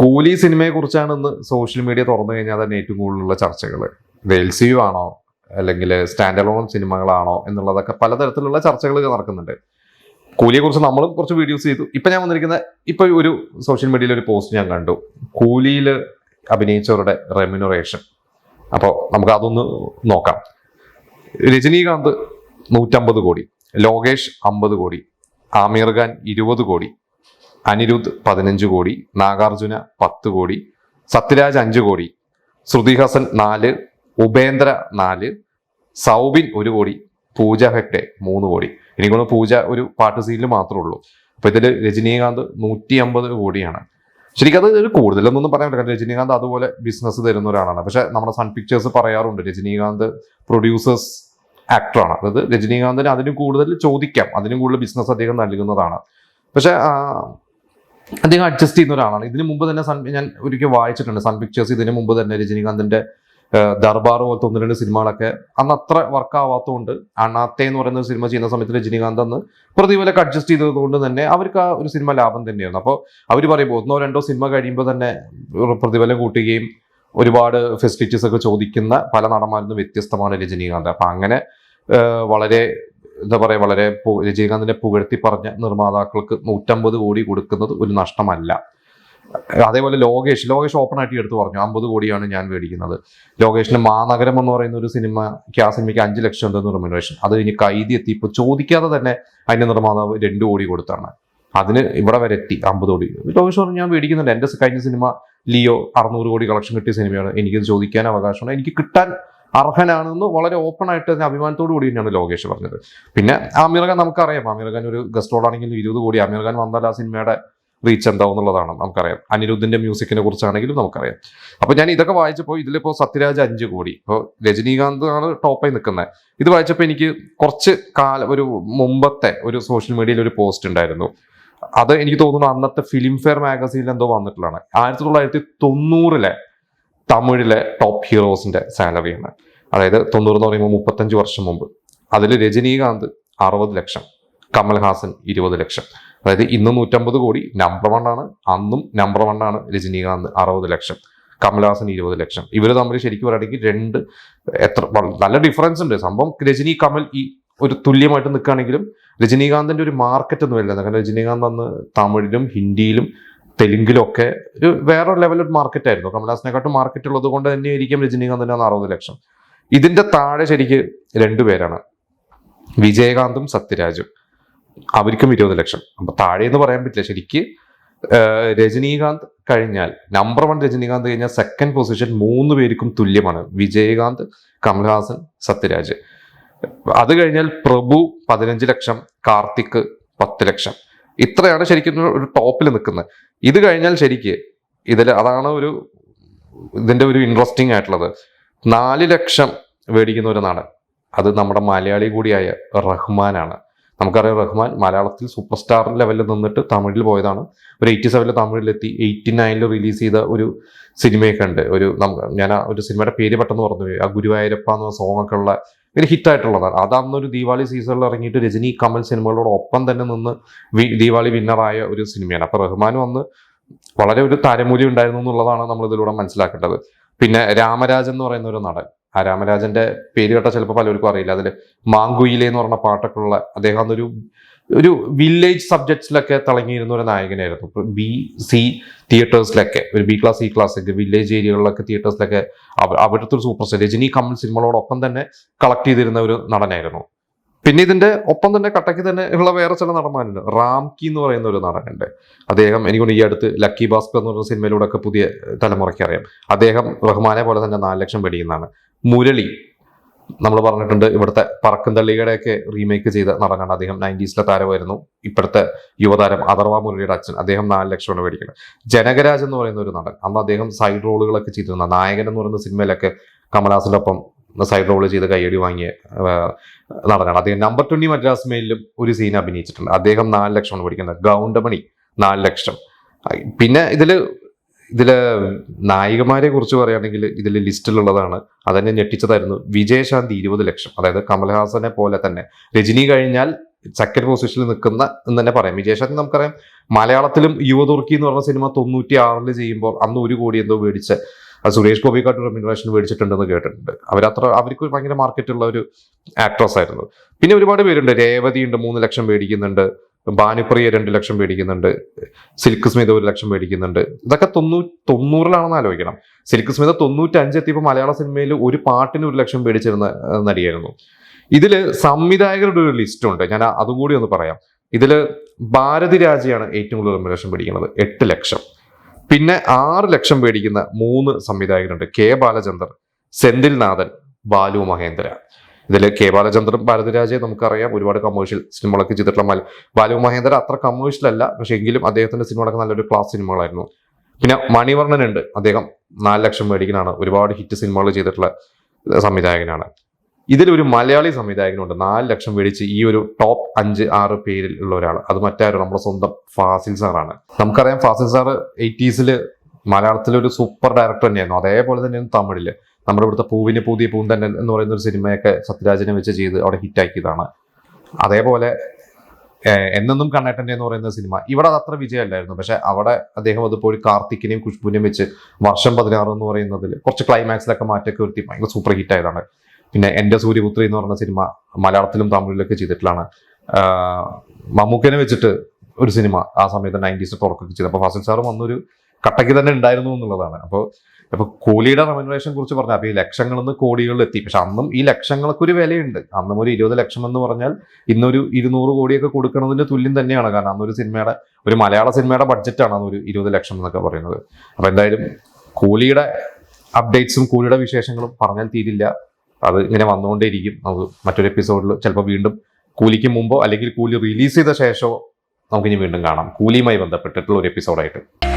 കൂലി സിനിമയെ കുറിച്ചാണ് ഇന്ന് സോഷ്യൽ മീഡിയ തുറന്നു കഴിഞ്ഞാൽ തന്നെ ഏറ്റവും കൂടുതലുള്ള ചർച്ചകൾ എൽ സി യു ആണോ? അല്ലെങ്കിൽ സ്റ്റാൻഡ് അലോൺ സിനിമകളാണോ? എന്നുള്ളതൊക്കെ പലതരത്തിലുള്ള ചർച്ചകൾ നടക്കുന്നുണ്ട്. കൂലിയെ കുറിച്ച് നമ്മളും കുറച്ച് വീഡിയോസ് ചെയ്തു. ഇപ്പൊ ഞാൻ വന്നിരിക്കുന്ന ഇപ്പൊ ഒരു സോഷ്യൽ മീഡിയയിൽ ഒരു പോസ്റ്റ് ഞാൻ കണ്ടു. കൂലിയിൽ അഭിനയിച്ചവരുടെ റെമ്യൂണറേഷൻ. അപ്പോൾ നമുക്ക് അതൊന്ന് നോക്കാം. രജനീകാന്ത് നൂറ്റമ്പത് കോടി. ലോകേഷ് അമ്പത് കോടി. ആമീർ ഖാൻ ഇരുപത് കോടി. അനിരുദ്ധ് പതിനഞ്ച് കോടി നാഗാർജുന പത്ത് കോടി സത്യരാജ് അഞ്ച് കോടി ശ്രുതി ഹാസൻ നാല് ഉപേന്ദ്ര നാല് സൗബിൻ ഒരു കോടി പൂജ ഹെഗ്ഡെ മൂന്ന് കോടി. എനിക്കൊന്ന് പൂജ ഒരു പാട്ട് സീനിൽ മാത്രമേ ഉള്ളൂ. അപ്പൊ ഇതിൽ രജനീകാന്ത് നൂറ്റി അമ്പത് കോടിയാണ്. ശരിക്കും അത് ഒരു കൂടുതലൊന്നും പറയാൻ പറ്റില്ല. രജനീകാന്ത് അതുപോലെ ബിസിനസ് തരുന്ന ഒരാളാണ്. പക്ഷെ നമ്മുടെ സൺ പിക്ചേഴ്സ് പറയാറുണ്ട് രജനീകാന്ത് പ്രൊഡ്യൂസേഴ്സ് ആക്ടറാണ് അതായത് രജനീകാന്തിന് അതിന് കൂടുതൽ ചോദിക്കാം. അതിനും കൂടുതൽ ബിസിനസ് അദ്ദേഹം നൽകുന്നതാണ്. പക്ഷെ അദ്ദേഹം അഡ്ജസ്റ്റ് ചെയ്യുന്ന ഒരാളാണ്. ഇതിനു മുമ്പ് തന്നെ സൺ ഞാൻ ഒരിക്കൽ വായിച്ചിട്ടുണ്ട്. സൺ പിക്ചേഴ്സ് ഇതിനു മുമ്പ് തന്നെ രജനീകാന്തിന്റെ ദർബാർ പോലത്തെ ഒന്ന് രണ്ട് സിനിമകളൊക്കെ അന്ന് അത്ര വർക്ക് ആവാത്തതുകൊണ്ട് അണ്ണാത്തെ എന്ന് പറയുന്ന സിനിമ ചെയ്യുന്ന സമയത്ത് രജനീകാന്ത് അന്ന് പ്രതിപോലൊക്കെ അഡ്ജസ്റ്റ് ചെയ്തതുകൊണ്ട് തന്നെ അവർക്ക് ആ ഒരു സിനിമ ലാഭം തന്നെയായിരുന്നു. അപ്പോൾ അവർ പറയുമ്പോൾ ഒന്നോ രണ്ടോ സിനിമ കഴിയുമ്പോൾ തന്നെ പ്രതിഫലം കൂട്ടുകയും ഒരുപാട് ഫെസിലിറ്റീസ് ഒക്കെ ചോദിക്കുന്ന പല നടന്മാരിൽ നിന്ന് വ്യത്യസ്തമാണ് രജനീകാന്ത്. അപ്പം അങ്ങനെ വളരെ എന്താ പറയുക വളരെ രജനീകാന്തിനെ പുകഴ്ത്തി പറഞ്ഞ നിർമ്മാതാക്കൾക്ക് നൂറ്റമ്പത് കോടി കൊടുക്കുന്നത് ഒരു നഷ്ടമല്ല. അതേപോലെ ലോകേഷ് ലോകേഷ് ഓപ്പൺ ആയിട്ട് എടുത്ത് പറഞ്ഞു അമ്പത് കോടിയാണ് ഞാൻ മേടിക്കുന്നത്. ലോകേഷിന് മാനഗരം എന്ന് പറയുന്ന ഒരു സിനിമയ്ക്ക് ആ സിനിമയ്ക്ക് അഞ്ച് ലക്ഷം എന്തെന്ന് റെമ്യൂണറേഷൻ അത് ഇനി കൈതി എത്തി ഇപ്പൊ ചോദിക്കാതെ തന്നെ അതിന്റെ നിർമ്മാതാവ് രണ്ട് കോടി കൊടുത്താണ്. അതിന് ഇവിടെ വരെ എത്തി അമ്പത് കോടി. ലോകേഷ് പറഞ്ഞു ഞാൻ മേടിക്കുന്നുണ്ട്. എന്റെ കഴിഞ്ഞ സിനിമ ലിയോ അറുന്നൂറ് കോടി കളക്ഷൻ കിട്ടിയ സിനിമയാണ്. എനിക്കത് ചോദിക്കാൻ അവകാശമാണ്. എനിക്ക് കിട്ടാൻ അർഹനാണെന്ന് വളരെ ഓപ്പൺ ആയിട്ട് അഭിമാനത്തോടു കൂടി തന്നെയാണ് ലോകേഷ് പറഞ്ഞത്. പിന്നെ ആമിർ ഖാൻ നമുക്കറിയാം. ആമിർ ഖാൻ ഒരു ഗസ്റ്റ് റോളാണെങ്കിലും ഇരുപത് കോടി ആമിർ ഖാൻ വന്നാൽ ആ സിനിമയുടെ റീച്ച് എന്താവും എന്നുള്ളതാണ് നമുക്കറിയാം. അനിരുദ്ധിന്റെ മ്യൂസിക്കിനെ കുറിച്ചാണെങ്കിലും നമുക്കറിയാം. അപ്പൊ ഞാൻ ഇതൊക്കെ വായിച്ചപ്പോൾ ഇതിലിപ്പോ സത്യരാജ് അഞ്ച് കോടി. ഇപ്പോൾ രജനീകാന്ത് ആണ് ടോപ്പായി നിൽക്കുന്നത് ഇത് വായിച്ചപ്പോൾ എനിക്ക് കുറച്ച് കാലം ഒരു മുമ്പത്തെ ഒരു സോഷ്യൽ മീഡിയയിൽ ഒരു പോസ്റ്റ് ഉണ്ടായിരുന്നു. അത് എനിക്ക് തോന്നുന്നു അന്നത്തെ ഫിലിം ഫെയർ മാഗസീനിൽ എന്തോ വന്നിട്ടുള്ളതാണ്. ആയിരത്തി തൊള്ളായിരത്തി തൊണ്ണൂറിലെ തമിഴിലെ ടോപ്പ് ഹീറോസിന്റെ സാലറിയാണ് അതായത് തൊണ്ണൂറ് എന്ന് പറയുമ്പോൾ മുപ്പത്തഞ്ച് വർഷം മുമ്പ്. അതിൽ രജനീകാന്ത് അറുപത് ലക്ഷം കമൽഹാസൻ ഇരുപത് ലക്ഷം. അതായത് ഇന്ന് നൂറ്റമ്പത് കോടി നമ്പർ വൺ ആണ്. അന്നും നമ്പർ വൺ ആണ് രജനീകാന്ത് അറുപത് ലക്ഷം കമൽഹാസൻ ഇരുപത് ലക്ഷം. ഇവർ തമ്മിൽ ശരിക്കും പറയുകയാണെങ്കിൽ രണ്ട് എത്ര നല്ല ഡിഫറൻസ് ഉണ്ട്. സംഭവം രജനി കമൽ ഈ ഒരു തുല്യമായിട്ട് നിൽക്കുകയാണെങ്കിലും രജനീകാന്തിന്റെ ഒരു മാർക്കറ്റ് ഒന്നും ഇല്ല കാരണം രജനീകാന്ത് അന്ന് തമിഴിലും ഹിന്ദിയിലും തെലുങ്കിലും ഒക്കെ ഒരു വേറെ ലെവലൊരു മാർക്കറ്റ് ആയിരുന്നു. കമൽഹാസനെക്കാട്ടും മാർക്കറ്റ് ഉള്ളത് കൊണ്ട് തന്നെ ആയിരിക്കും അന്ന് അറുപത് ലക്ഷം. ഇതിന്റെ താഴെ ശരിക്ക് രണ്ടുപേരാണ് വിജയകാന്തും സത്യരാജും. അവർക്കും ഇരുപത് ലക്ഷം. അപ്പൊ താഴെ എന്ന് പറയാൻ പറ്റില്ല. ശരിക്ക് രജനീകാന്ത് കഴിഞ്ഞാൽ നമ്പർ വൺ രജനീകാന്ത് കഴിഞ്ഞാൽ സെക്കൻഡ് പൊസിഷൻ മൂന്ന് പേർക്കും തുല്യമാണ്. വിജയകാന്ത് കമൽഹാസൻ സത്യരാജ്. അത് കഴിഞ്ഞാൽ പ്രഭു പതിനഞ്ച് ലക്ഷം കാർത്തിക് പത്ത് ലക്ഷം. ഇത്രയാണ് ശരിക്കും ഒരു ടോപ്പിൽ നിൽക്കുന്നത്. ഇത് കഴിഞ്ഞാൽ ശരിക്ക് ഇതിൽ അതാണ് ഒരു ഇതിന്റെ ഒരു ഇൻട്രസ്റ്റിംഗ് ആയിട്ടുള്ളത്. നാല് ലക്ഷം മേടിക്കുന്ന ഒരു നടൻ. അത് നമ്മുടെ മലയാളി കൂടിയായ റഹ്മാനാണ്. നമുക്കറിയാം റഹ്മാൻ മലയാളത്തിൽ സൂപ്പർ സ്റ്റാർ ലെവലിൽ നിന്നിട്ട് തമിഴിൽ പോയതാണ്. ഒരു എയ്റ്റി സെവനിൽ തമിഴിലെത്തി എയ്റ്റി നയനിൽ റിലീസ് ചെയ്ത ഒരു സിനിമയൊക്കെ ഉണ്ട്. ഒരു ഞാൻ ആ ഒരു സിനിമയുടെ പേര് പെട്ടെന്ന് പറഞ്ഞു. ആ ഗുരുവായൂരപ്പ എന്ന സോങ് ഒക്കെ ഉള്ള ഒരു ഹിറ്റായിട്ടുള്ളതാണ് അത് അന്നൊരു ദീപാവലി സീസണിൽ ഇറങ്ങിയിട്ട് രജനി കമൽ സിനിമകളോട് ഒപ്പം തന്നെ നിന്ന് ദീപാവലി വിന്നറായ ഒരു സിനിമയാണ്. അപ്പോൾ റഹ്മാൻ വന്ന് വളരെ ഒരു താരമൂല്യം ഉണ്ടായിരുന്നു എന്നുള്ളതാണ് നമ്മൾ ഇതിലൂടെ മനസ്സിലാക്കേണ്ടത്. പിന്നെ രാമരാജൻ എന്ന് പറയുന്ന ഒരു നടൻ. ആ രാമരാജന്റെ പേര് കേട്ടാൽ ചിലപ്പോൾ പലർക്കും അറിയില്ല. അതിൽ മാങ്കുയിലെ എന്ന് പറഞ്ഞ പാട്ടൊക്കെ ഉള്ള അദ്ദേഹം അന്നൊരു ഒരു വില്ലേജ് സബ്ജക്ട്സിലൊക്കെ തിളങ്ങിയിരുന്ന ഒരു നായകനായിരുന്നു. ബി സി തിയേറ്റേഴ്സിലൊക്കെ ഒരു B class C class village ഏരിയകളിലൊക്കെ തിയേറ്റേഴ്സിലൊക്കെ അവ- അവിടുത്തെ ഒരു സൂപ്പർ സ്റ്റാർ രജനി കമൽ സിനിമകളോടൊപ്പം തന്നെ കളക്ട് ചെയ്തിരുന്ന ഒരു നടനായിരുന്നു. പിന്നെ ഇതിന്റെ ഒപ്പം തന്നെ കട്ടയ്ക്ക് തന്നെ ഉള്ള വേറെ ചില നടന്മാരുണ്ട്. റാംകി എന്ന് പറയുന്ന ഒരു നടനുണ്ട്. അദ്ദേഹം എനിക്കൊണ്ട് ഈ അടുത്ത് ലക്കി ഭാസ്കർ എന്ന് പറയുന്ന സിനിമയിലൂടെ ഒക്കെ പുതിയ തലമുറയ്ക്ക് അറിയാം. അദ്ദേഹം റഹ്മാനെ പോലെ തന്നെ നാല് ലക്ഷം മേടിക്കുന്നതാണ് മുരളി. നമ്മൾ പറഞ്ഞിട്ടുണ്ട് ഇവിടുത്തെ ഒക്കെ റീമേക്ക് ചെയ്ത നടനാണ് അദ്ദേഹം. നയന്റീസിലെ താരമായിരുന്നു. ഇപ്പോഴത്തെ യുവതാരം അഥർവ മുരളിയുടെ അച്ഛൻ. അദ്ദേഹം നാല് ലക്ഷം രൂപ മേടിക്കുന്നത് ജനകരാജ് എന്ന് പറയുന്ന ഒരു നടൻ. അന്ന് അദ്ദേഹം സൈഡ് റോളുകളൊക്കെ ചെയ്തിരുന്ന നായകൻ എന്ന് പറയുന്ന സിനിമയിലൊക്കെ കമലഹാസന്റെ ഒപ്പം സൈഡ് റോൾ ചെയ്ത് കയ്യടി വാങ്ങിയ നടനാണ്. അദ്ദേഹം നമ്പർ ട്വന്റി മദ്രാസ് മെയിലും ഒരു സീൻ അഭിനയിച്ചിട്ടുണ്ട്. അദ്ദേഹം നാല് രൂപ മേടിക്കുന്നത്. ഗൗണ്ടമണി നാല് ലക്ഷം. പിന്നെ ഇതിൽ ഇതിൽ നായികമാരെ കുറിച്ച് പറയുകയാണെങ്കിൽ ഇതിൽ ലിസ്റ്റിലുള്ളതാണ്. അതെന്നെ ഞെട്ടിച്ചതായിരുന്നു. വിജയശാന്തി ഇരുപത് ലക്ഷം. അതായത് കമൽഹാസനെ പോലെ തന്നെ. രജനി കഴിഞ്ഞാൽ സെക്കൻഡ് പൊസിഷനിൽ നിൽക്കുന്ന എന്ന് തന്നെ പറയാം. വിജയശാന്തി നമുക്കറിയാം. മലയാളത്തിലും യുവതുർക്കി എന്ന് പറഞ്ഞ സിനിമ തൊണ്ണൂറ്റി ആറിൽ ചെയ്യുമ്പോൾ അന്ന് ഒരു കോടി എന്തോ മേടിച്ച് സുരേഷ് ഗോപിക്കാട്ട് റെമ്യൂണറേഷൻ മേടിച്ചിട്ടുണ്ടെന്ന് കേട്ടിട്ടുണ്ട്. അവരത്ര അവർക്ക് ഭയങ്കര മാർക്കറ്റുള്ള ഒരു ആക്ട്രസ് ആയിരുന്നു. പിന്നെ ഒരുപാട് പേരുണ്ട്. രേവതി ഉണ്ട് മൂന്ന് ലക്ഷം മേടിക്കുന്നുണ്ട്. ഭാനുപ്രിയ രണ്ട് ലക്ഷം മേടിക്കുന്നുണ്ട്. സിൽക്ക് സ്മിത ഒരു ലക്ഷം മേടിക്കുന്നുണ്ട്. ഇതൊക്കെ തൊണ്ണൂ തൊണ്ണൂറിലാണെന്ന് ആലോചിക്കണം. സിൽക്ക് സ്മിത തൊണ്ണൂറ്റഞ്ച് എത്തിയപ്പോൾ മലയാള സിനിമയിൽ ഒരു പാട്ടിന് ഒരു ലക്ഷം മേടിച്ചിരുന്ന നടിയായിരുന്നു. ഇതിൽ സംവിധായകരുടെ ഒരു ലിസ്റ്റ് ഉണ്ട്. ഞാൻ അതുകൂടി ഒന്ന് പറയാം. ഇതിൽ ഭാരതി രാജയാണ് ഏറ്റവും കൂടുതൽ ലക്ഷം മേടിക്കുന്നത്. എട്ട് ലക്ഷം. പിന്നെ ആറ് ലക്ഷം മേടിക്കുന്ന മൂന്ന് സംവിധായകരുണ്ട്. കെ ബാലചന്ദർ സെന്തിൽ നാഥൻ ബാലു മഹേന്ദ്ര. ഇതിൽ കെ ബാലചന്ദ്രൻ ഭാരതിരാജയെ നമുക്കറിയാം. ഒരുപാട് കമേഴ്ഷ്യൽ സിനിമകളൊക്കെ ചെയ്തിട്ടുള്ള ബാലു മഹേന്ദ്ര അത്ര കമേഴ്ഷ്യൽ അല്ല. പക്ഷെ എങ്കിലും അദ്ദേഹത്തിന്റെ സിനിമകളൊക്കെ നല്ലൊരു ക്ലാസ് സിനിമകളായിരുന്നു പിന്നെ മണിവർണൻ ഉണ്ട് അദ്ദേഹം നാല് ലക്ഷം മേടിക്കനാണ് ഒരുപാട് ഹിറ്റ് സിനിമകൾ ചെയ്തിട്ടുള്ള സംവിധായകനാണ്. ഇതിലൊരു മലയാളി സംവിധായകനുണ്ട്. നാല് ലക്ഷം മേടിച്ച് ഈ ഒരു ടോപ്പ് അഞ്ച് ആറ് പേരിൽ ഉള്ള ഒരാൾ അത് മറ്റാരും നമ്മുടെ സ്വന്തം ഫാസിൽ സാറാണ്. നമുക്കറിയാം ഫാസിൽ സാർ എയ്റ്റീസിൽ മലയാളത്തിലെ ഒരു സൂപ്പർ ഡയറക്ടർ തന്നെയായിരുന്നു. അതേപോലെ തന്നെയാണ് തമിഴിൽ. നമ്മുടെ ഇവിടുത്തെ പൂവിന് പുതിയ പൂന്തന്നൻ എന്ന് പറയുന്ന ഒരു സിനിമയൊക്കെ സത്യരാജനെ വെച്ച് ചെയ്ത് അവിടെ ഹിറ്റാക്കിയതാണ്. അതേപോലെ എന്നെന്നും കണ്ണേട്ടന്റെ എന്ന് പറയുന്ന സിനിമ. ഇവിടെ അത് അത്ര വിജയമല്ലായിരുന്നു. പക്ഷെ അവിടെ അദ്ദേഹം അതിപ്പോൾ ഒരു കാർത്തിക്കിനെയും ഖുഷ്ബുവിനെയും വെച്ച് വർഷം പതിനാറ് എന്ന് പറയുന്നതിൽ കുറച്ച് ക്ലൈമാക്സിലൊക്കെ മാറ്റമൊക്കെ വരുത്തി. ഭയങ്കര സൂപ്പർ ഹിറ്റ് ആയതാണ് പിന്നെ എന്റെ സൂര്യപുത്രി എന്ന് പറയുന്ന സിനിമ മലയാളത്തിലും തമിഴിലൊക്കെ ചെയ്തിട്ടുള്ളതാണ്. മമ്മൂക്കനെ വെച്ചിട്ട് ഒരു സിനിമ ആ സമയത്ത് നയന്റീസ് തുറക്കൊക്കെ ചെയ്തു. അപ്പോൾ ഫാസിൽ സാറും അന്നൊരു കട്ടയ്ക്ക് തന്നെ ഉണ്ടായിരുന്നു എന്നുള്ളതാണ്. അപ്പോൾ ഇപ്പൊ കൂലിയുടെ റെമുനറേഷൻ കുറിച്ച് പറഞ്ഞാൽ അപ്പൊ ഈ ലക്ഷങ്ങളിൽ നിന്ന് കോടികളിൽ എത്തി. പക്ഷെ അന്നും ഈ ലക്ഷങ്ങൾക്ക് ഒരു വിലയുണ്ട്. അന്നും ഒരു ഇരുപത് ലക്ഷം എന്ന് പറഞ്ഞാൽ ഇന്നൊരു ഇരുന്നൂറ് കോടിയൊക്കെ കൊടുക്കുന്നതിന് തുല്യം തന്നെയാണ്. കാരണം അന്നൊരു സിനിമയുടെ ഒരു മലയാള സിനിമയുടെ ബഡ്ജറ്റാണ് അന്ന് ഒരു ഇരുപത് ലക്ഷം എന്നൊക്കെ പറയുന്നത്. അപ്പൊ എന്തായാലും കൂലിയുടെ അപ്ഡേറ്റ്സും കൂലിയുടെ വിശേഷങ്ങളും പറഞ്ഞാൽ തീരില്ല. അത് ഇങ്ങനെ വന്നുകൊണ്ടേയിരിക്കും. അത് മറ്റൊരു എപ്പിസോഡിൽ ചിലപ്പോൾ വീണ്ടും കൂലിക്ക് മുമ്പോ അല്ലെങ്കിൽ കൂലി റിലീസ് ചെയ്ത ശേഷമോ നമുക്കിനി വീണ്ടും കാണാം. കൂലിയുമായി ബന്ധപ്പെട്ടിട്ടുള്ള ഒരു എപ്പിസോഡായിട്ട്